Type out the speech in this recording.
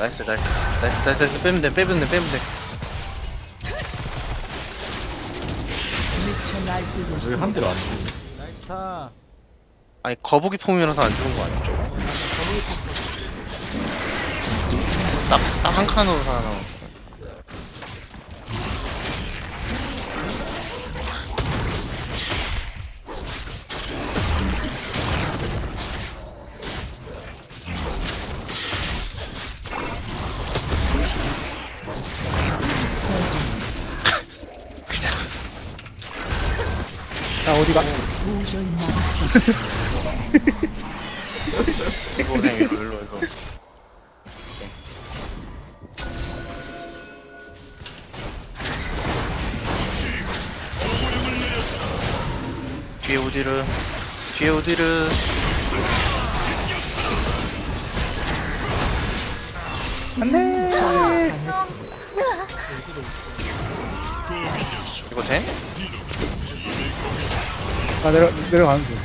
나이스 나이스 나이스 나이스 나이스 빼면 돼 빼면 돼 빼면 돼왜한 대로 안? 나이스 타. 아니 거북이 폼이라서 안 죽은 거 아니죠? 딱딱 한 칸으로 살아남았어 나 어디 가? 이거 일로 일로 뒤에 우디르 뒤에 우디르 이거 돼? 나 내려 내려가는 중.